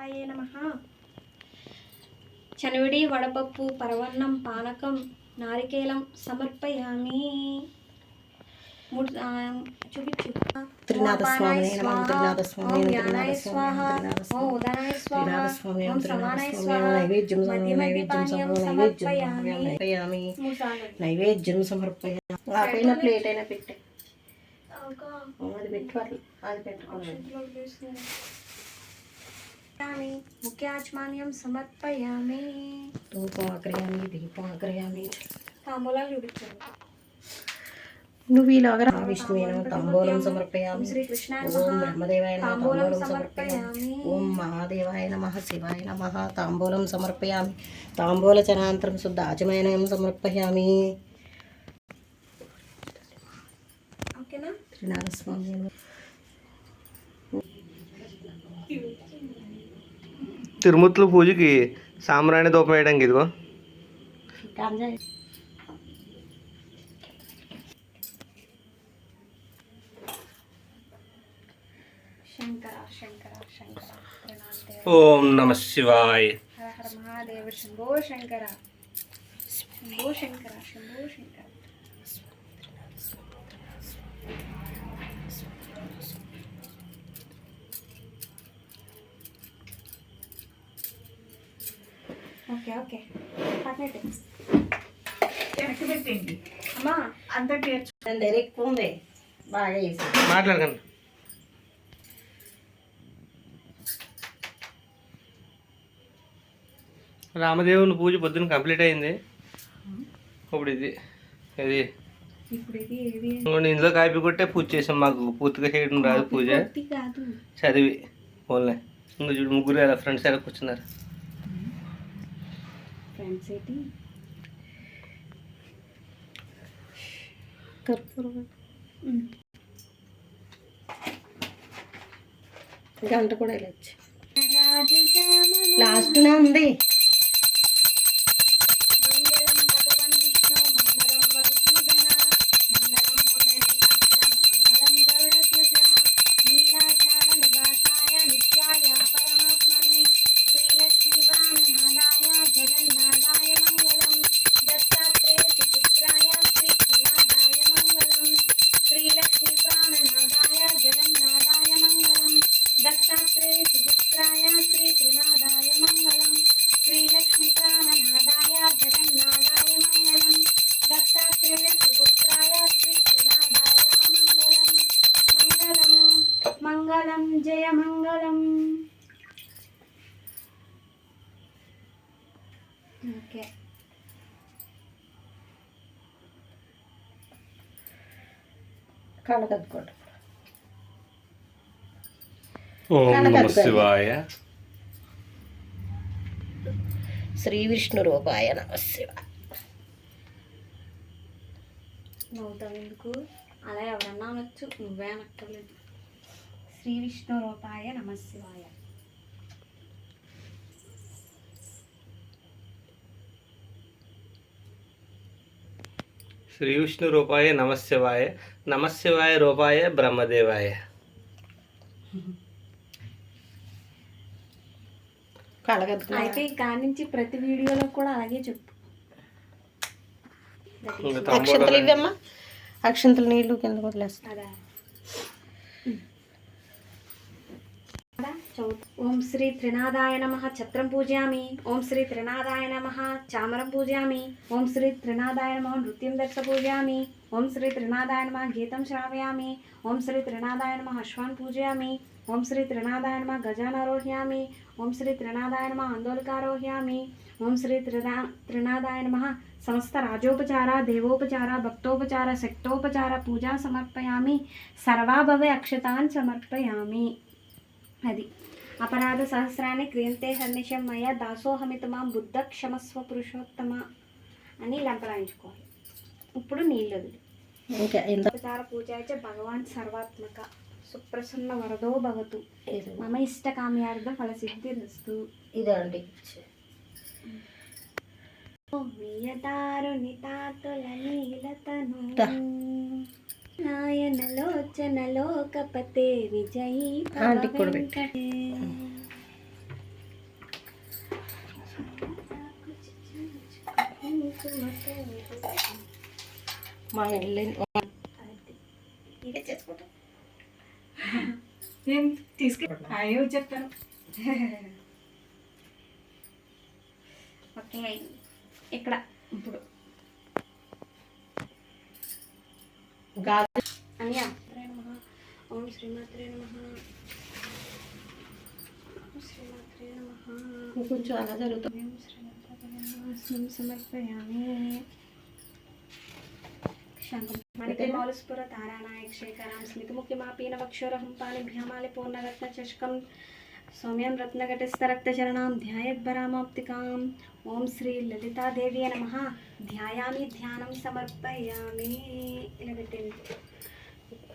గణపతాయే నమ. చనివిడి వడపప్పు పరవన్నం పానకం నారికేలం సమర్పయామి. చూపించు. నైవేద్యం నైవేద్యం నైవేద్యం సమర్పయామి. సమర్పయామి. మూసాలు. నైవేద్యం సమర్పయామి. ఆ పైన ప్లేట్ అయినా పెట్టే. అది పెట్టు అది పెట్టుకోవాలి. ముఖ్యాచమాన్యం సమర్పయామి. ధూపం ఆగ్రయామి దీపం ఆగ్రయామి తాంబూలాలు చూపించాను నువ్వు ఇలాగ విష్ణువేన తాంబూలం సమర్పయామి. ఓం బ్రహ్మదేవాయ తాంబూలం సమర్పయామి. ఓం మహాదేవాయ నమ శివాయ నమ తాంబూలం సమర్పయామి. తాంబూల చనాంతరం శుద్ధ ఆచమయనం సమర్పయామి. ఓకేనా? తిరుమతులు పూజకి సాంబ్రాణి దూపం వేయడానికి ఇదిగో. శంకర శంకర శంకర. త్రినాథదేవ. ఓం నమ శివాయ్. హర హర మహాదేవ శంభో శంకర. శంభో శంకర శంభో శంకర. Okay okay. పక్కనట్టు అమ్మా. అంత పేర్చు ఎక్కువ ఉంది. బాగా వేసి మాట్లాడకండి. రామదేవుని పూజ పొద్దున్న కంప్లీట్ అయింది. ఇప్పుడు ఇది ఇది. ఇందులో కాపీ కొట్టే పూజ చేసాం మాకు. పూర్తిగా చేయడం రాదు పూజ. చదివి. ఓన్లే ఇంకా చూడు ముగ్గురు ఎలా ఫ్రెండ్స్ ఎలా కూర్చున్నారు ఫ్రెండ్స్ కర్పూరం. గంట కూడా వెళ్ళచ్చు. లాస్ట్నే ఉంది. కళ్ళ కదుకోండి ఓం నమః శివాయ. శ్రీ విష్ణు రూపాయ నమ శివ ఎందుకు? అలా ఎవరన్నా అనొచ్చు. నువ్వే అనక్కర్లేదు. శ్రీ విష్ణు రూపాయ నమ శివాయ. శ్రీ విష్ణు రూపాయ నమశివాయ నమశివాయ రూపాయ బ్రహ్మదేవాయ. అయితే కాడి నుంచి ప్రతి వీడియోలో కూడా అలాగే చెప్పు. ఇంకా అక్షంతలు ఇవ్వమ్మా. అక్షంతలు నీళ్ళు కింద వదిలేస్తా అదా చదువు. ఓం శ్రీ త్రినాదాయ నమ ఛత్రం పూజయామి ఓం శ్రీ త్రినాదాయ నమ చామరం పూజయామి ఓం శ్రీ త్రినాదాయ నమ నృత్యం దర్శ పూజయామి ఓం శ్రీ త్రినాదాయ నమ గీతం శ్రావయామి ఓం శ్రీ త్రినాదాయ నమ అశ్వాన్ పూజయామి ఓం శ్రీ త్రినాదాయ నమ గజానారోహ్యామి ఓం శ్రీ త్రినాదాయ నమ ఆందోళకారోహ్యామి ఓం శ్రీ త్రినా త్రినాదాయ నమ సమస్త రాజోపచార దేవోపచార భక్తోపచార శక్తోపచార పూజా సమర్పయామి సర్వాభవ అక్షతాన్ సమర్పయామి అది। అపరాధ సహస్రాన్ని క్రియంతే హర్నిశం మయ దాసోహమిత మాం బుద్ధ క్షమస్వ పురుషోత్తమ అని లంపలాయించుకోవాలి ఇప్పుడు నీళ్ళు వదిలి ఉపచార పూజాయ భగవాన్ సర్వాత్మక. సుప్రసన్న వరదో భవతు. మమ ఇష్ట కామ్యార్థ ఫలసిద్ధిరస్తు ఇదండి. వియదారుని తాతుల నీలతను. నాయనలోచన లోకపతే విజయీ మా నేను తీసుకెళ్ళి ఆయన చెప్తాను ఓకే ఇక్కడ. ఇప్పుడు. గాజు. అన్యా. ఓం శ్రీమాత్రే నమ. శ్రీమాత్రే నమ. కొంచెం అలా జరుగుతుంది సమర్పయామి. మణికమౌలస్ఫుర తారానాయక శేఖరాం స్మితముఖ్యమాపీన వక్షోరహం పాణిభ్యామాలి పూర్ణరత్నచషకం సౌమ్యం రత్నఘటస్థరక్తచరణాం ధ్యాయద్భరామాప్తికాం. ఓం శ్రీ లలితాదేవి నమ. ధ్యాయామి ధ్యానం సమర్పయామి. ఇలా పెట్టండి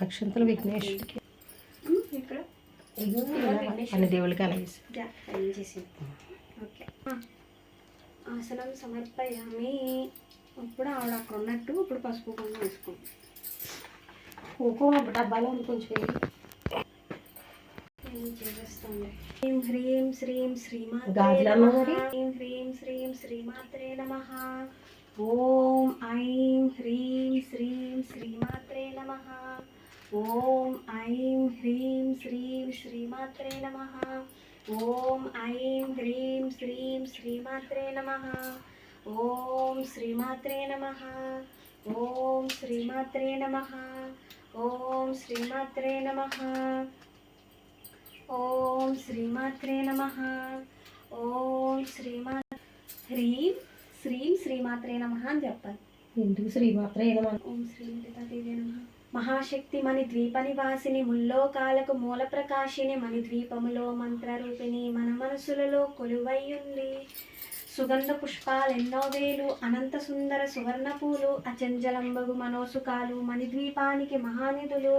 అక్షంతలు విఘ్నేశ్వరికి ఉమ్, ఇక్కడ. అన్ని దేవుళ్ళకి అలాగేసి. చేసింది? ఓకే. ఆసనం సమర్పయామి. ఇప్పుడు ఆవిడ అక్కడ ఉన్నట్టు ఇప్పుడు పసుపు కుంకుమ వేసుకోండి. కుంకుమ డబ్బాలో ఉంది కొంచెం వేయి. ఏం చేసేస్తుంది హ్రీం హ్రీం శ్రీం శ్రీమాత్రే గాజులమ్మ నమః. మరి? హ్రీం హ్రీం శ్రీం శ్రీమాత్రే నమ ఓం ఐం హ్రీం శ్రీం శ్రీమాత్రే నమ ఓం ఐం హ్రీం శ్రీం శ్రీమాత్రే నమ ఓం ఐం హ్రీం శ్రీం శ్రీమాత్రే నమ ఓం శ్రీమాత్రే నమ ఓం శ్రీమాత్రే నమ ఓం శ్రీమాత్రే నమ. ఓం నమ శ్రీమా హ్రీం శ్రీం శ్రీమాత్రే నమ అని చెప్పాలి. ఎందుకు శ్రీమాత్ర ఏమో ఓం శ్రీమతిదేవి నమ. మహాశక్తి మణి ద్వీప నివాసిని ముల్లోకాలకు మూల ప్రకాశిని మణి ద్వీపములో మంత్రరూపిణి మన మనసులలో కొలువయ్యుంది సుగంధ పుష్పాలెన్నో వేలు అనంత సుందర సువర్ణ పూలు అచంచలంబగు మనోసుకాలు మణిద్వీపానికి మహానిధులు.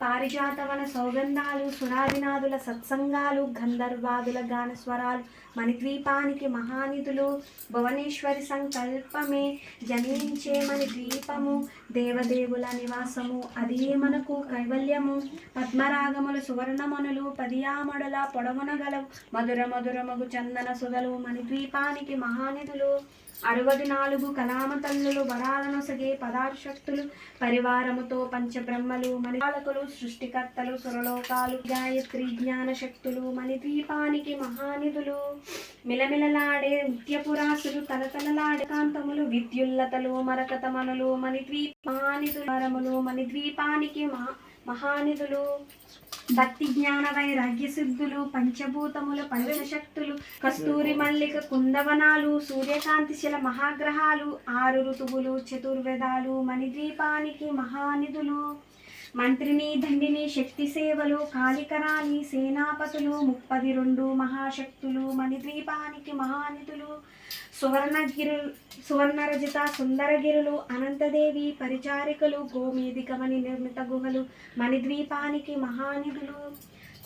పారిజాతవన సౌగంధాలు సునాదినాదుల సత్సంగాలు గంధర్వాదుల గాన స్వరాలు మణిద్వీపానికి మహానిధులు భువనేశ్వరి సంకల్పమే జన్మించే మణి ద్వీపము దేవదేవుల నివాసము అదే మనకు కైవల్యము? పద్మరాగముల సువర్ణమనులు పదియామడుల పొడవున గలవు మధుర మధురమగు చందన సుధలు మణిద్వీపానికి మహానిధులు అరవది నాలుగు కలామ తల్లులు వరాలను సగే పదార్థశక్తులు పరివారముతో పంచబ్రహ్మలు మణిపాలకులు సృష్టికర్తలు సురలోకాలు గాయత్రి జ్ఞాన శక్తులు మణిద్వీపానికి మహానిధులు. మిలమిలలాడే నిత్యపురాసులు తలతలలాడే కాంతములు విద్యుల్లతలు మరకతమనులు మణిద్వీపానిధులు మణిద్వీపానికి మహా మహానిధులు. భక్తి జ్ఞాన వైరాగ్య సిద్ధులు పంచభూతములు పంచశక్తులు కస్తూరి మల్లిక కుందవనాలు సూర్యకాంతి శిల మహాగ్రహాలు ఆరు ఋతువులు చతుర్వేదాలు మణిద్వీపానికి మహానిధులు. మంత్రిని దండిని శక్తి సేవలు కాళికరాణి సేనాపతులు ముప్పది రెండు మహాశక్తులు మణిద్వీపానికి మహానిధులు సువర్ణగిరు సువర్ణరజిత సుందరగిరులు అనంతదేవి పరిచారికలు గోమేదికమణి నిర్మిత గుహలు మణిద్వీపానికి మహానిధులు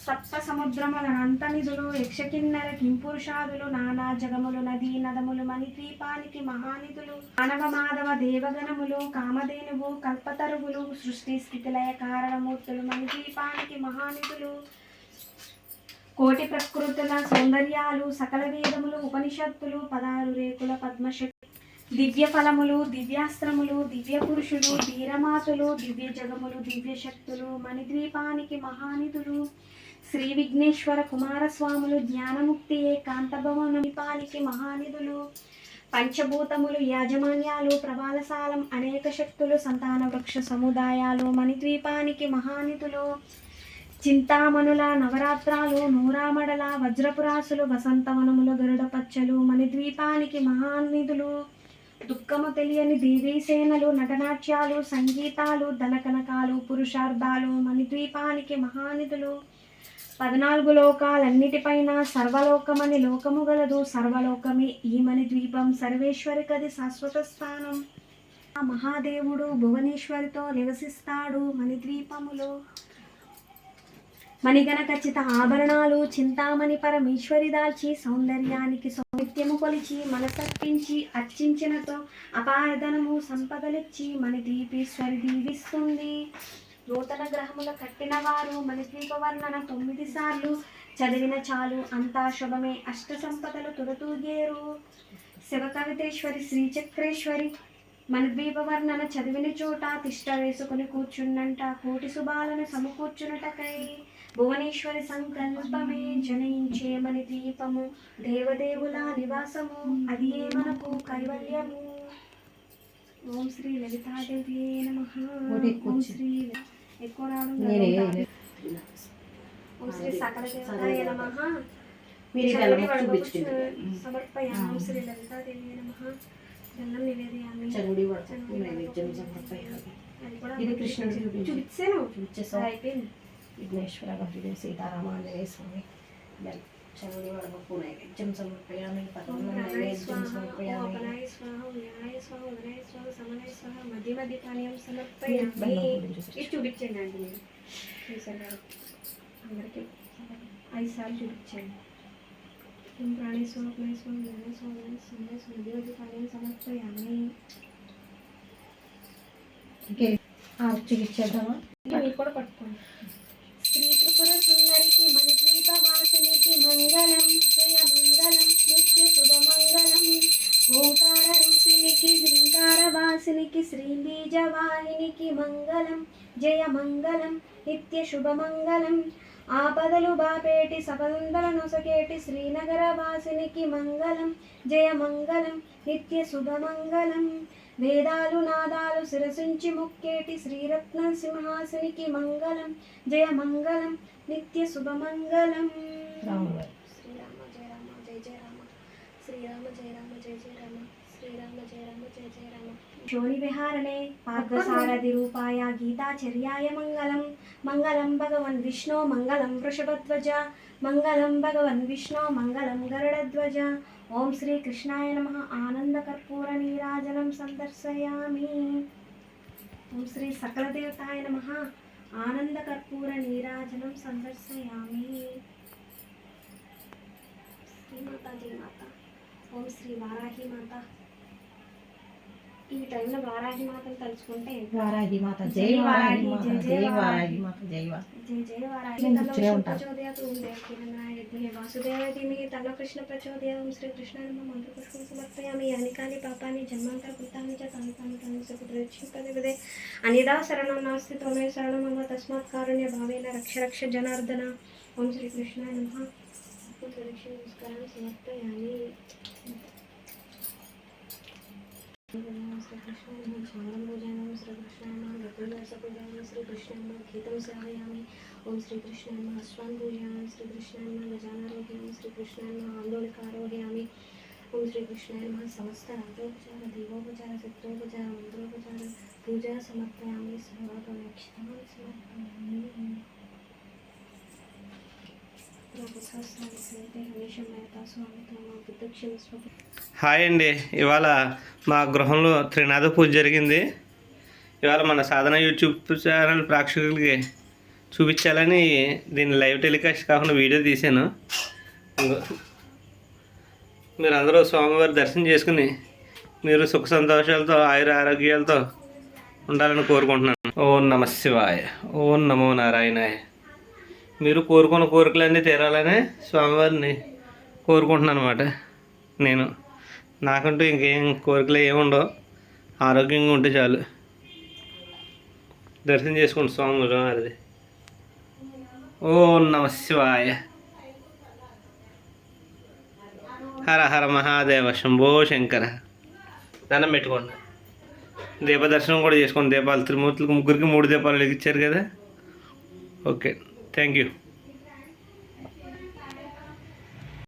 సప్త సముద్రముల అనంతనిధులు యక్షకిన్నర కింపురుషాదులు నానా జగములు నదీ నదములు మణిద్వీపానికి మహానిధులు మానవ మాధవ దేవగణములు కామధేనువు కల్పతరుగులు సృష్టి స్థితిలయ కారణమూర్తులు మణిద్వీపానికి మహానిధులు కోటి ప్రకృతుల సౌందర్యాలు సకల వేదములు ఉపనిషత్తులు పదారు రేకుల పద్మశక్తి దివ్య ఫలములు దివ్యాస్త్రములు దివ్య పురుషులు ధీరమాతులు దివ్య జగములు దివ్య శక్తులు మణిద్వీపానికి మహానిధులు శ్రీ విఘ్నేశ్వర కుమారస్వాములు జ్ఞానముక్తి కాంతభవనపానికి మహానిధులు. పంచభూతములు యాజమాన్యాలు ప్రభాలసాలం అనేక శక్తులు సంతాన వృక్ష సముదాయాలు మణిద్వీపానికి మహానిధులు. చింతామణుల నవరాత్రాలు నూరామడల వజ్రపురాసులు వసంతవనముల గరుడపచ్చలు మణిద్వీపానికి మహానిధులు. దుఃఖము తెలియని దేవీసేనలు నటనాట్యాలు సంగీతాలు దళకనకాలు పురుషార్థాలు మణిద్వీపానికి మహానిధులు. పద్నాలుగు లోకాలన్నిటిపైన సర్వలోకమని లోకము గలదు సర్వలోకమే ఈ మణిద్వీపం సర్వేశ్వరికది శాశ్వత స్థానం. ఆ మహాదేవుడు భువనేశ్వరితో నివసిస్తాడు మణిద్వీపములో మణిగణ ఖచ్చిత ఆభరణాలు చింతామణి పరమేశ్వరి దాల్చి సౌందర్యానికి సౌమిత్యము కొలిచి మనసర్పించి అర్చించినతో అపారధనము సంపదలిచ్చి మణి దీపేశ్వరి దీవిస్తుంది. నూతన గ్రహముల కట్టిన వారు మణిద్వీప వర్ణన తొమ్మిది సార్లు. చదివిన చాలు అంతా శుభమే. అష్ట సంపదలు తురతూగేరు శివకవితేశ్వరి శ్రీచక్రేశ్వరి మణిద్వీప వర్ణన చదివిన చోట తిష్ట వేసుకుని కూర్చున్నంట. కోటి శుభాలను సమకూర్చునటకై భువనేశ్వరి సంకల్పమే జనయించే మణి దీపము. దేవదేవుల నివాసము. అది మనకు కైవల్యము. ఓం శ్రీ లలితాదేవి నమ. ఓం. శ్రీ ఎక్కువ రావడం మీరు చూపించుకుంటారు శ్రీ లలితాదేవి నమ. బెల్లం నివేదయామి. చంగుడి నైవేద్యం ఇది కృష్ణుడు. చూపించాను చూపించేసాం విఘ్నేశ్వర గౌరీ సీతారామ ఆంజనేయ స్వామి. బెల్లం చంగుడి వడపప్పు నైవేద్యం సమర్పయామి ఓం పద్మ ప్రాణాయ నైవేద్యం స్వాహ ఓం సమర్పయామి అపనాయ స్వాహ ఓం వ్యానాయ స్వాహ ఉదనాయ స్వాహ సమనాయ స్వాహ మధ్య మధ్య పానీయం బెల్లం సమర్పయామి. ఇది చూపించండి అండి చూసారు గారు అందరికీ ఐదు సార్లు చూపించండి ఓం వ్యానాయ స్వాహ ఉదనాయ స్వాహ సమనాయ స్వాహ మధ్య మధ్య పానీయం సమర్పయామి ఇంకే ఆర్చి ఇచ్చేద్దామా ఇది మీరు కూడా పట్టుకోండి మంగళం జయ మంగళం నిత్య శుభమంగళం ఓంకార రూపిణికి శ్రీంకార వాసినికి శ్రీ బీజవాహినికి మంగళం జయ మంగళం నిత్య శుభమంగళం ఆపదలు బాపేటి సపందల నొసగేటి శ్రీనగర వాసినికి మంగళం జయ మంగళం నిత్య శుభ మంగళం వేదాలు నాదాలు శిరసించి ముక్కేటి శ్రీరత్న సింహాసనికి మంగళం జయ మంగళం నిత్య శుభమంగళం. శ్రీరామ జయ రామ జయ జయ రామ. శ్రీరామ జయ రామ జయ జయ రామ. శ్రీరామ జయ రామ జయ జయ రామ. శోణి విహారణే పార్థసారథి రూపాయ గీతాచర్యాయ మంగళం మంగళం భగవన్ విష్ణు మంగళం వృషభధ్వజ మంగళం భగవన్ విష్ణు మంగళం గరుడధ్వజ ఓం శ్రీ కృష్ణాయ నమ ఆనంద కర్పూర నీరాజనం సందర్శయామి ఓం శ్రీ సకల దేవతాయ నమ ఆనంద కర్పూర నీరాజనం సందర్శయామి శ్రీమాత జయ మాత ఓం శ్రీ వారాహి మాత ఈ టైంలో వారాహి మాతను తలుచుకుంటే వారాహి మాత జై వారాహి మాత జై వారాహి. మాత జై వారాహి. వారాహి. ప్రచోదయాత్ కృష్ణ శ్రీ సమర్పయామి. జన్మాంతర చ తాని తాని అనిదా శరణం నాస్తి త్వమే శరణం తస్మాత్ కారుణ్య భావేన రక్ష రక్ష జనార్దన. ఓం శ్రీ కృష్ణాయ నమః ప్రదక్షిణ నమస్కారాన్ని సమర్పయామి. శ్రీకృష్ణాయ నమః చామరం పూజయామి శ్రీకృష్ణాయ నమః గతుల్లాస పూజయామి శ్రీకృష్ణాయ నమః గీతం సేవయామి ఓం శ్రీకృష్ణాయ నమః అశ్వాన్ పూజయామి శ్రీకృష్ణాయ నమః గజానారోగ్యామి శ్రీకృష్ణాయ నమః ఆందోళికారోగ్యామి ఓం శ్రీకృష్ణాయ నమః సమస్త రాజోపచార దేవోపచార శత్రోపచార మంత్రోపచార పూజా హాయ్ అండి. ఇవాళ మా గృహంలో త్రినాథ పూజ జరిగింది. ఇవాళ మన సాధన యూట్యూబ్ ఛానల్ ప్రేక్షకులకి చూపించాలని దీన్ని లైవ్ టెలికాస్ట్ కాకుండా వీడియో తీశాను. మీరు అందరూ స్వామివారి దర్శనం చేసుకుని మీరు సుఖ సంతోషాలతో ఆయుర ఆరోగ్యాలతో ఉండాలని కోరుకుంటున్నాను. ఓం నమ శివాయ. ఓం నమో నారాయణాయ. మీరు కోరుకున్న కోరికలన్నీ తీరాలని స్వామివారిని కోరుకుంటున్నాను అనమాట నేను. నాకంటూ ఇంకేం కోరికలు ఏముండవు ఆరోగ్యంగా ఉంటే చాలు. దర్శనం చేసుకోండి స్వామి వారిది ఓ నమ శివాయ. హర హర మహాదేవ శంభో శంకర. దండం పెట్టుకోండి. దీపదర్శనం కూడా చేసుకోండి దీపాలు త్రిమూర్తులకు ముగ్గురికి మూడు దీపాలు వెలిగించారు కదా. ఓకే. Thank you.